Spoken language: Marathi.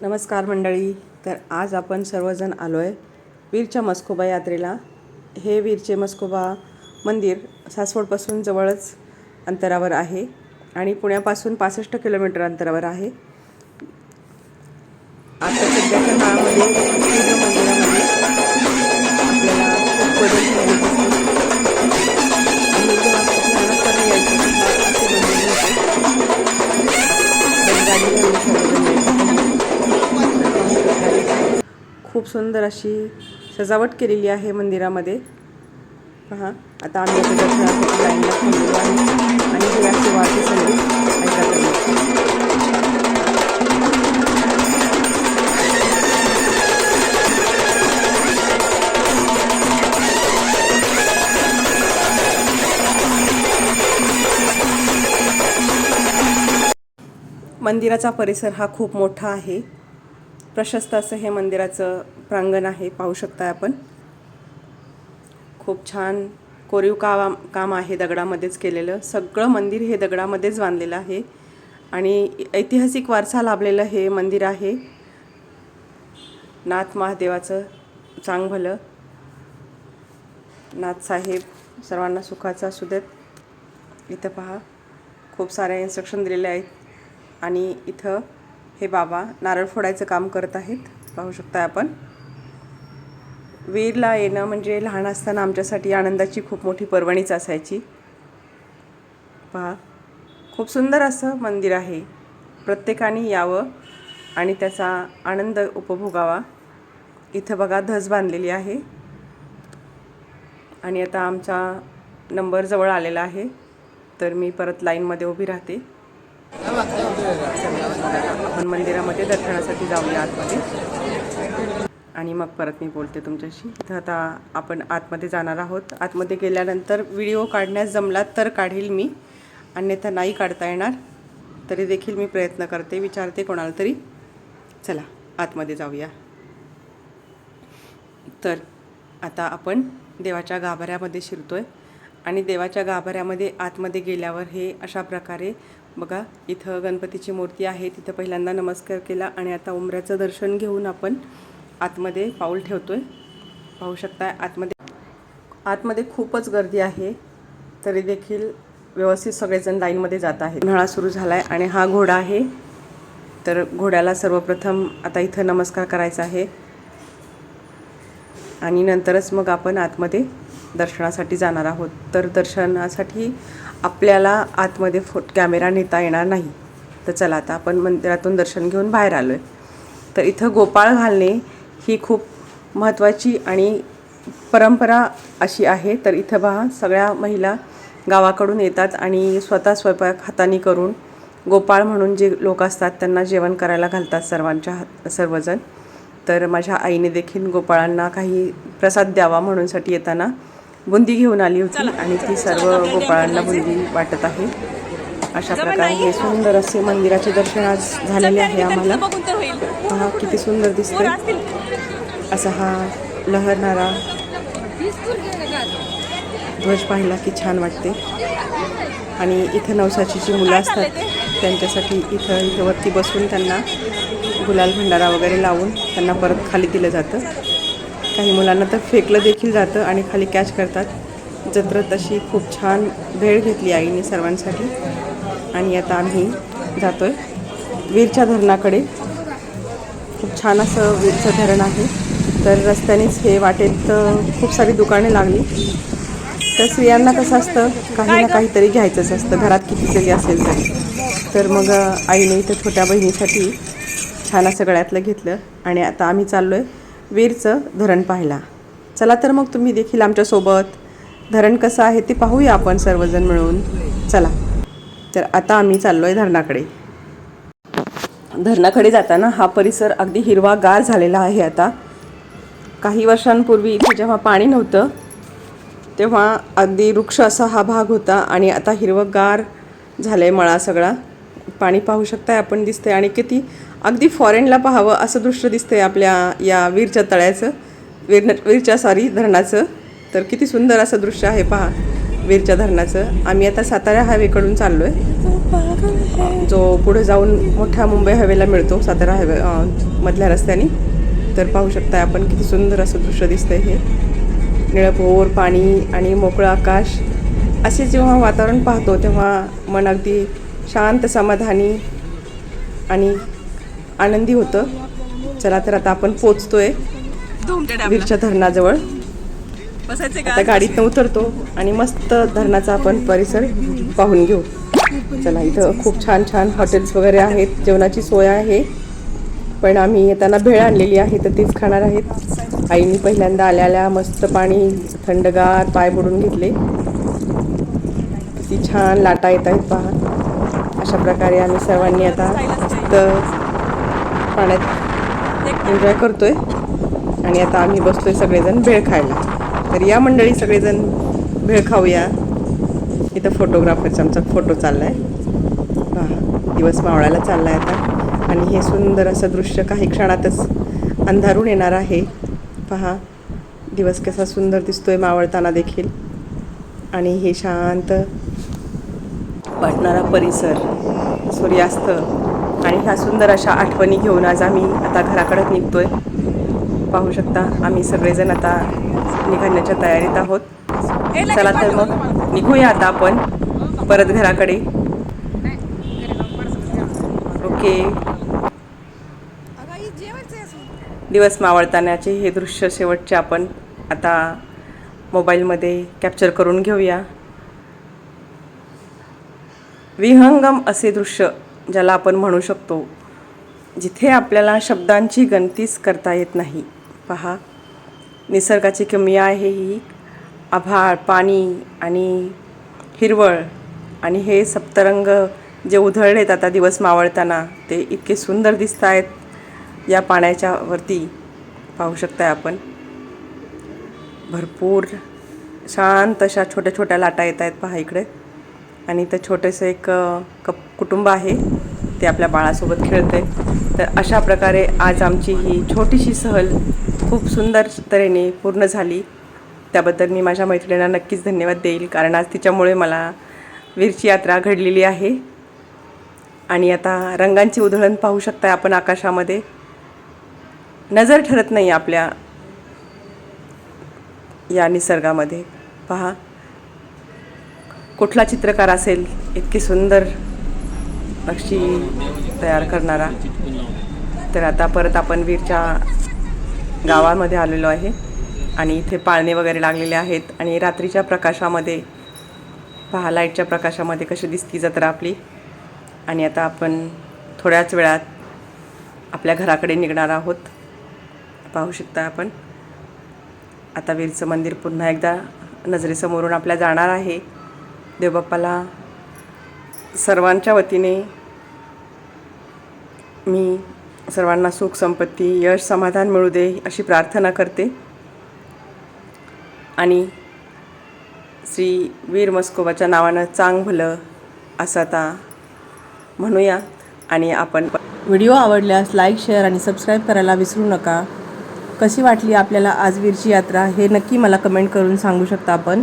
नमस्कार मंडळी. तर आज आपण सर्वजण आलो आहे वीरच्या मस्कोबा यात्रेला. हे वीरचे मस्कोबा मंदिर सासवडपासून जवळच अंतरावर आहे आणि पुण्यापासून पासष्ट किलोमीटर अंतरावर आहे. आता सध्याच्या काळामध्ये मंदिरामध्ये आपल्याला खूप बदल खूप सुंदर अशी सजावट केलेली आहे मंदिरामध्ये. पहा आता आम्ही लाईनला थांबलेलो आहे. आणि संगीत मंदिराचा परिसर हा खूप मोठा आहे. प्रशस्त असं हे मंदिराचं प्रांगण आहे पाहू शकता आपण. खूप छान कोरीव काम काम आहे दगडामध्येच केलेलं. सगळं मंदिर हे दगडामध्येच बांधलेलं आहे आणि ऐतिहासिक वारसा लाभलेलं हे मंदिर आहे. नाथ महादेवाचं चांग भलं नाथ साहेब सर्वांना सुखाचा असू देत. इथं पहा खूप साऱ्या इन्स्ट्रक्शन दिलेले आहेत. आणि इथं हे बाबा नारळ फोडायचं काम करत आहेत. पाहू शकता आपण. वीरला येणं म्हणजे लहान असताना आमच्यासाठी आनंदाची खूप मोठी पर्वणीच असायची. पहा खूप सुंदर असं मंदिर आहे. प्रत्येकाने यावं आणि त्याचा आनंद उपभोगावा. इथं बघा धस बांधलेली आहे. आणि आता आमचा नंबर जवळ आलेला आहे. तर मी परत लाईनमध्ये उभी राहते. आपण मंदिरामध्ये दर्शनासाठी जाऊया आतमध्ये. आणि मग परत मी बोलते तुमच्याशी. तर आता आपण आतमध्ये जाणार आहोत. आतमध्ये गेल्यानंतर व्हिडिओ काढण्यास जमला तर काढील मी. अन्यथा नाही काढता येणार. तरी देखील मी प्रयत्न करते विचारते कोणाला तरी. चला आतमध्ये जाऊया. तर आता आपण देवाच्या गाभाऱ्यामध्ये आहे आणि देवाच्या गाभाऱ्यामध्ये आतमध्ये गेल्यावर हे अशा प्रकारे बघा इथं गणपतीची मूर्ती आहे तिथं पहिल्यांदा नमस्कार केला आणि आता उंबऱ्याचं दर्शन घेऊन आपण आतमध्ये पाऊल ठेवतो आहे पाहू शकता आतमध्ये. आतमध्ये खूपच गर्दी आहे तरी देखील व्यवस्थित सगळेजण लाईनमध्ये जात आहेत. उन्हाळा सुरू झाला आहे आणि हा घोडा आहे. तर घोड्याला सर्वप्रथम आता इथं नमस्कार करायचा आहे. आणि नंतरच मग आपण आतमध्ये दर्शनासाठी जाणार आहोत. तर दर्शनासाठी आपल्याला आतमध्ये फो कॅमेरा नेता येणार नाही. तर चला आता आपण मंदिरातून दर्शन घेऊन बाहेर आलो आहे तर इथं गोपाळ घालणे ही खूप महत्त्वाची आणि परंपरा अशी आहे. तर इथं पहा सगळ्या महिला गावाकडून येतात आणि स्वतः स्वयंपाक हाताने करून गोपाळ म्हणून जे लोक असतात त्यांना जेवण करायला घालतात सर्वांच्या हात सर्वजण. तर माझ्या आईने देखील गोपाळांना काही प्रसाद द्यावा म्हणूनसाठी येताना बुंदी घेऊन आली होती आणि ती सर्व गोपाळांना बुंदी वाटत आहे. अशा प्रकारे हे सुंदर असे मंदिराचे दर्शन आज झालेले आहे आम्हाला. पहा किती सुंदर दिसतंय. असा हा लहरणारा ध्वज पाहिला की छान वाटते. आणि इथं नवसाची जी मुलं असतात. त्यांच्यासाठी इथं इथं वरती बसून त्यांना गुलाल भंडारा वगैरे लावून त्यांना परत खाली दिलं जातं. काही मुलांना तर फेकलं देखील जातं आणि खाली कॅच करतात. जत्र तशी खूप छान भेळ घेतली आईने सर्वांसाठी. आणि आता आम्ही जातो आहे वीरच्या धरणाकडे. खूप छान असं वीरचं धरण आहे. तर रस्त्यानेच हे वाटेत खूप सारी दुकाने लागली. तर स्त्रियांना कसं असतं काही ना काहीतरी घ्यायचंच असतं. घरात किती जरी असेल तरी. तर मग आईने इथं छोट्या बहिणीसाठी छान असं गळ्यातलं घेतलं. आणि आता आम्ही चाललो आहे वीरचं धरण पाहिला. चला तर मग तुम्ही देखील आमच्यासोबत धरण कसं आहे ते पाहूया आपण सर्वजण मिळून. चला. तर आता आम्ही चाललो आहे धरणाकडे. धरणाकडे जाताना हा परिसर अगदी हिरवागार झालेला आहे आता. काही वर्षांपूर्वी इथे जेव्हा पाणी नव्हतं तेव्हा अगदी वृक्ष असा हा भाग होता आणि आता हिरवगार झालं आहे मळा सगळा. पाणी पाहू शकताय आपण दिसतंय. आणि किती अगदी फॉरेनला पाहावं असं दृश्य दिसतंय आपल्या या वीरच्या तळ्याचं वीर वीरच्या सॉरी धरणाचं. तर किती सुंदर असं दृश्य आहे पहा वीरच्या धरणाचं. आम्ही आता सातारा हायवेकडून चाललो आहे जो पुढे जाऊन मोठ्या मुंबई हवेला मिळतो सातारा हायवे मधल्या रस्त्याने. तर पाहू शकता आपण किती सुंदर असं दृश्य दिसतंय हे. निळपोर पाणी आणि मोकळं आकाश. असे जेव्हा वातावरण पाहतो तेव्हा मन अगदी शांत समाधानी आणि आनंदी होतं. चला तर आता आपण पोचतोय वीरच्या धरणाजवळ. आता गाडीतनं उतरतो आणि मस्त धरणाचा आपण परिसर पाहून घेऊ. चला इथं खूप छान छान हॉटेल्स वगैरे आहेत. जेवणाची सोय आहे. पण आम्ही येताना भेळ आणलेली आहे तर तीच खाणार आहेत. आईने पहिल्यांदा आल्या आल्या मस्त पाणी थंडगार पाय बुडून घेतले. किती छान लाटा येत आहेत पहा. अशा प्रकारे आम्ही सर्वांनी आता मस्त पाण्यात एन्जॉय करतोय. आणि आता आम्ही बसतोय सगळेजण भेळ खायला. तर या मंडळी सगळेजण भेळ खाऊया. इथं फोटोग्राफरचा आमचा फोटो चाललाय. पहा दिवस मावळायला चाललाय आता. आणि हे सुंदर असं दृश्य काही क्षणातच अंधारून येणार आहे. पहा दिवस कसा सुंदर दिसतोय मावळताना देखील. आणि हे शांत वाटणारा परिसर सूर्यास्त आणि ह्या सुंदर अशा आठवणी घेऊन आज आम्ही आता घराकडे निघतोय. पाहू शकता आम्ही सगळेजण आता निघण्याच्या तयारीत आहोत. चला तर मग निघूया आता आपण परत घराकडे. ओके. दिवस मावळतानाचे हे दृश्य शेवटचे आपण आता मोबाईलमध्ये कॅप्चर करून घेऊया. विहंगम असे दृश्य ज्याला आपण म्हणू शकतो जिथे आपल्याला शब्दांची गणतीच करता येत नाही. पहा निसर्गाची किमया आहे ही. आभाळ पाणी आणि हिरवळ आणि हे सप्तरंग जे उधळलेत आता दिवस मावळताना ते इतके सुंदर दिसत आहेत या पाण्याच्या वरती पाहू शकताय आपण. भरपूर शांत अशा छोट्या छोट्या लाटा येत आहेत पहा इकडे. आणि इथं छोटंसं एक कप कुटुंब आहे. ते आपल्या बाळासोबत खेळते तर अशा प्रकारे आज आमची ही छोटीशी सहल खूप सुंदर तऱ्हेने पूर्ण झाली. त्याबद्दल मी माझ्या मैत्रिणींना नक्कीच धन्यवाद देईल कारण आज तिच्यामुळे मला वीरची यात्रा घडलेली आहे. आणि आता रंगांची उधळण पाहू शकता आपण आकाशामध्ये. नजर ठरत नाही आपल्या या निसर्गामध्ये. पहा. कुठला चित्रकार असेल इतकी सुंदर नक्षी तयार करणारा. तर आता परत आपण वीरच्या गावामध्ये आलेलो आहे. आणि इथे पाळणे वगैरे लागलेले आहेत. आणि रात्रीच्या प्रकाशामध्ये पहा लाईटच्या प्रकाशामध्ये कशी दिसती जत्रा आपली. आणि आता आपण थोड्याच वेळात आपल्या घराकडे निघणार आहोत. पाहू शकता आपण. आता वीरचं मंदिर पुन्हा एकदा नजरेसमोरून आपल्या जाणार आहे. देवबाप्पाला सर्वांच्या वतीने मी सर्वांना सुख संपत्ती यश समाधान मिळू दे अशी प्रार्थना करते. आणि श्री वीर मस्कोबाच्या नावानं चांग भलं असं आता म्हणूया आणि आपण व्हिडिओ आवडल्यास लाईक शेअर आणि सबस्क्राईब करायला विसरू नका. कशी वाटली आपल्याला आज वीरची यात्रा हे नक्की मला कमेंट करून सांगू शकता आपण.